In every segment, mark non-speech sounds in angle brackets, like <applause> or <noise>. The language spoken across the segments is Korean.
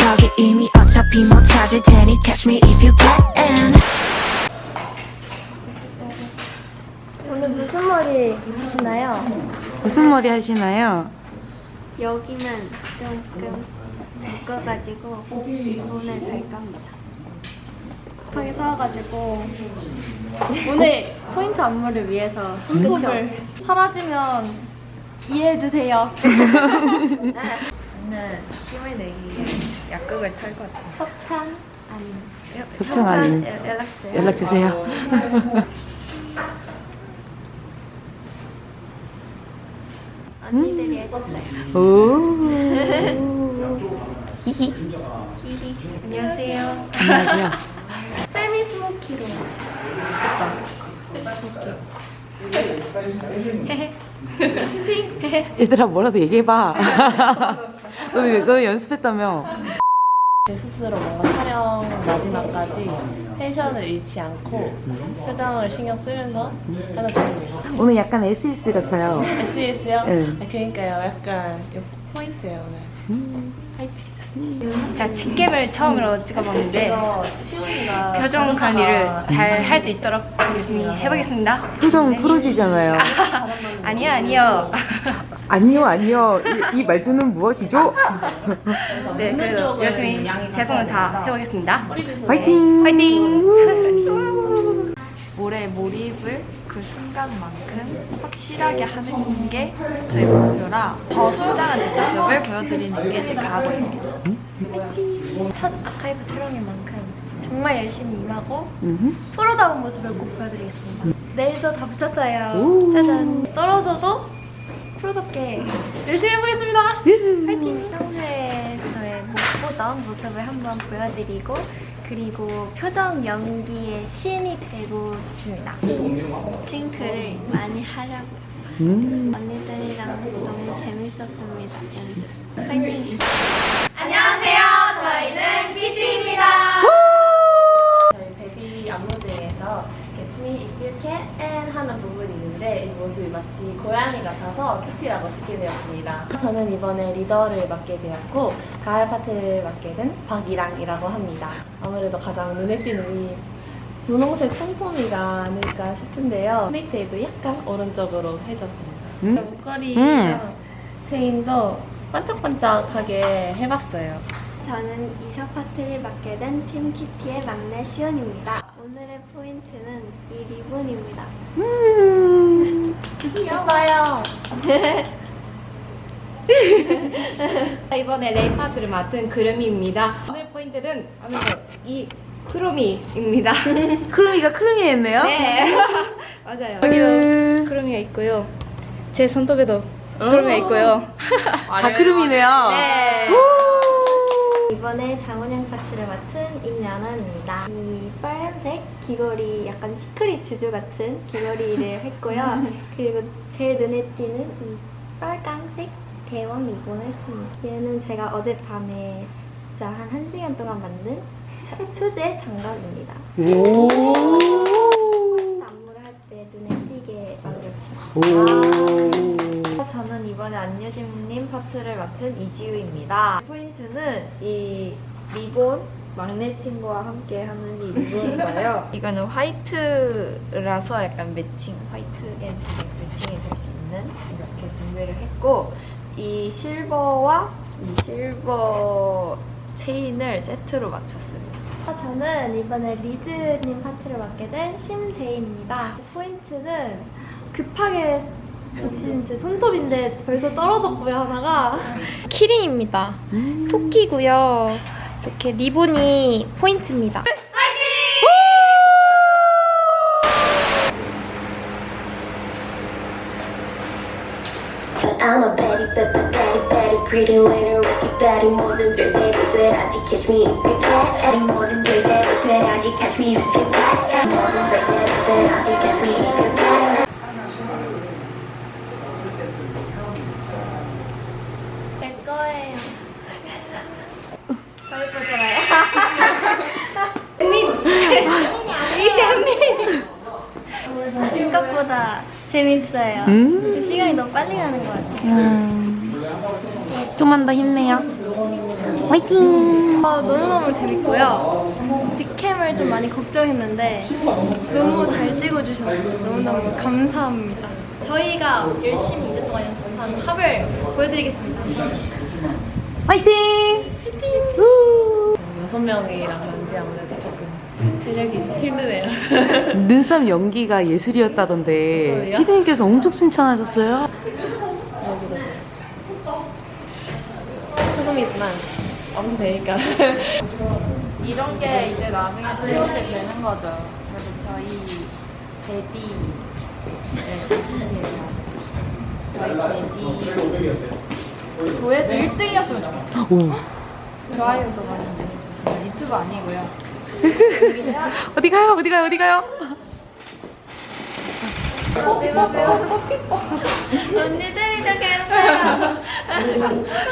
거기 이미 어차피 못 찾을 테니 catch me if you can 오늘 무슨 머리 하시나요? 무슨 머리 하시나요? 여기는 조금 묶어가지고 리본을 달 겁니다. 급하게 사와가지고 오늘 포인트 안무를 위해서 손톱을 사라지면 이해해주세요. <laughs> 저는 힘을 내기 위해 약국을 털고 왔습니다. 협찬 아니면 협찬 아닌 연- 연락 주세요. 연락 주세요. <laughs> 언니들이 해줬어요. 오. 히히. 안녕하세요. 안녕하세요. <laughs> 세미 스모키로. 얘들아 뭐라도 얘기해봐. <laughs> 너, 너 연습했다며? 제 스스로 뭔가 촬영 마지막까지 텐션을 잃지 않고 표정을 신경 쓰면서 하는 것입니다. 오늘 약간 SS 같아요. SES요? 네. 아, 그러니까요. 약간 요 포인트예요 오늘. 화이팅. 제가 직캠을 처음으로 찍어봤는데 표정 관리를 잘 할 수 있도록 열심히 해보겠습니다. 표정 프로시잖아요. <laughs> 아니요, 아니요. 아니요, 아니요. 이, 이 말투는 무엇이죠? <laughs> 네, 그래도 열심히 최선을 다 해보겠습니다. 화이팅! 화이팅! 올해 <laughs> 몰입을 그 순간만큼 확실하게 하는 게 저희 목표라 더 성장한 제 모습을 보여드리는 게 제 각오입니다. 첫 아카이브 촬영인 만큼 정말 열심히 임하고. 프로다운 모습을 꼭 보여드리겠습니다. 내일도 다 붙였어요. 오. 짜잔. 떨어져도 프로답게 열심히 해보겠습니다. 화이팅! 보던 모습을 한번 보여드리고 그리고 표정 연기의 신이 되고 싶습니다. 싱크를 많이 하려고요. 음. 언니들이랑 너무 재밌었습니다. 연습. 화이팅! 저희 마치 고양이 같아서 큐티라고 짓게 되었습니다. 저는 이번에 리더를 맡게 되었고 가을 파트를 맡게 된 박이랑이라고 합니다. 아무래도 가장 눈에 띄는 이 분홍색 폼폼이가 아닐까 싶은데요. 네이트에도 약간 오른쪽으로 해줬습니다. 음? 목걸이랑 음. 체인도 반짝반짝하게 해봤어요. 저는 이사 파트를 맡게 된 팀 키티의 막내 시연입니다. 오늘의 포인트는 이 리본입니다. 음. 귀여워요. 이번에 레이 파트를 맡은 그름이입니다. 오늘 포인트는 아무래도 이 크로미입니다. 크루미가 크루미였네요? 네, <laughs> 맞아요. 여기도 크로미가 있고요. 제 손톱에도 크로미가 있고요. 다 크루미네요. 네. 이번에 장원영 맡은 임연원입니다. 이 빨간색 귀걸이 약간 시크릿 주주 같은 귀걸이를 <laughs> 했고요. 그리고 제일 눈에 띄는 이 빨강색 대왕 리본을 했습니다. 얘는 제가 어젯밤에 진짜 한 1시간 동안 만든 자- 수제 장갑입니다. 오. 안무를 할 때 눈에 띄게 만들었습니다. 오. 저는 이번에 안유심님 파트를 맡은 이지우입니다. 포인트는 이 리본 막내 친구와 함께 하는 이 리본인가요? <laughs> 이거는 화이트라서 약간 매칭, 화이트 앤 블랙 매칭이 될 수 있는 이렇게 준비를 했고 이 실버와 이 실버 체인을 세트로 맞췄습니다. 저는 이번에 리즈님 파트를 맡게 된 심제인입니다. 포인트는 급하게 붙인 제 손톱인데 벌써 떨어졌고요, 하나가. 키링입니다. 토끼고요. 이렇게 리본이 포인트입니다. 대로 돼야지 catch me if you can. 내 거예요. 더 예쁘잖아요. 생각보다 재밌어요. 음. 시간이 너무 빨리 가는 것 같아요. 음. 좀만 더 힘내요. 화이팅! 어, 너무너무 재밌고요. 직캠을 좀 많이 걱정했는데 너무 잘 찍어주셔서 너무너무 감사합니다. 저희가 열심히 2주 동안 연습한 합을 보여드리겠습니다. 화이팅! 여섯 명이랑 그런지 아무래도 조금 체력이 힘드네요. <laughs> 눈썹 연기가 예술이었다던데? 피디님께서 엄청 칭찬하셨어요. 여기도. 조금이지만 아무도 되니까. <laughs> 이런 게 이제 나중에 치우게 되는 거죠. 그래서 저희 베디 네, 주세요. 저희 베디 조회수 1등이었으면 좋겠어요. 오. 좋아요도 많이 해주시면 유튜브 아니고요. <laughs> 어디 가요? 어디 가요? 어디 가요? 언니들이 저렇게 괴롭혀요.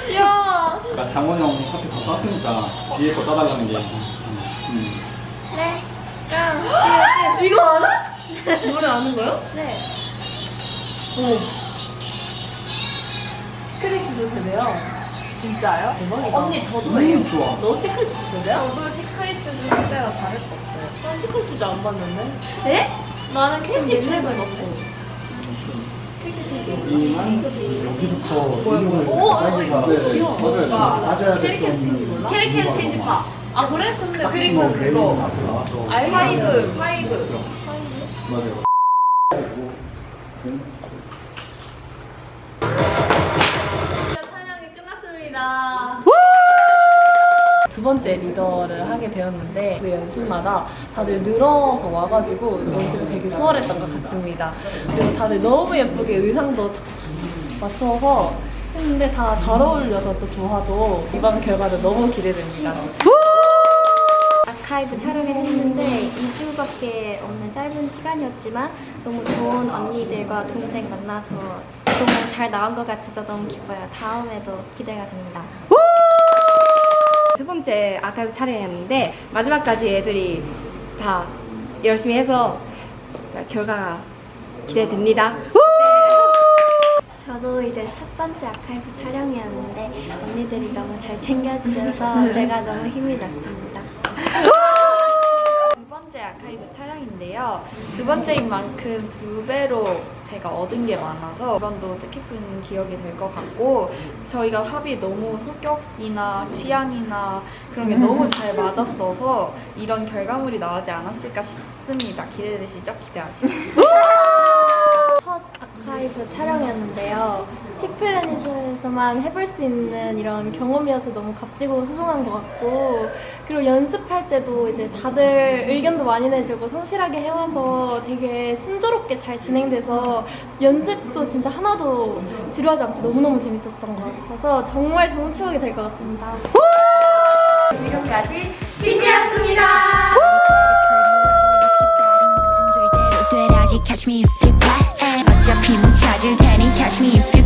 귀여워. 그러니까 장원 형 커피 다 땄으니까 뒤에 거 따달라는 게. 음. 이거 알아? 노래 아는 거요? 네. 시크릿 세대요. 진짜요? 대박이다. 언니 저도 음. 좋아. 너 시크릿 세대야? 저도 시크릿 주주 세대라 다를 거 없어요. 난 시크릿 주제 안 봤는데. 에? 나는 캔디 주제 봤어. 여기부터 사이즈가 맞아야 맞아야 됐던 캐리캐리 체인지 파. 아 그래? 근데 그리고 그거 알파이브 파이브. 맞아요. 두 번째 리더를 하게 되었는데 그 연습마다 다들 늘어서 와가지고 연습이 되게 수월했던 것 같습니다. 그리고 다들 너무 예쁘게 의상도 맞춰서 했는데 다 잘 어울려서 또 조화도 이번 결과도 너무 기대됩니다. 아카이브 촬영을 했는데 2주밖에 없는 짧은 시간이었지만 너무 좋은 언니들과 동생 만나서 너무 잘 나온 것 같아서 너무 기뻐요. 다음에도 기대가 됩니다. 세 번째 아카이브 촬영했는데 마지막까지 애들이 다 열심히 해서 자, 결과가 기대됩니다. 저도 이제 첫 번째 아카이브 촬영이었는데 언니들이 너무 잘 챙겨주셔서 제가 너무 힘이 났습니다. 아카이브 촬영인데요. 두 번째인 만큼 두 배로 제가 얻은 게 많아서 이번도 뜻깊은 기억이 될 것 같고 저희가 합이 너무 성격이나 취향이나 그런 게 너무 잘 맞았어서 이런 결과물이 나오지 않았을까 싶습니다. 기대되시죠? 기대하세요. <laughs> 첫 아카이브 촬영이었는데요. 틱플래닛에서만 해볼 수 있는 이런 경험이어서 너무 값지고 소중한 것 같고 그리고 연습할 때도 이제 다들 의견도 많이 내주고 성실하게 해와서 되게 순조롭게 잘 진행돼서 연습도 진짜 하나도 지루하지 않고 너무너무 재밌었던 것 같아서 정말 좋은 추억이 될 것 같습니다. 지금까지 피디였습니다. Catch me if you got it. 어차피 못 찾을 테니 catch me if you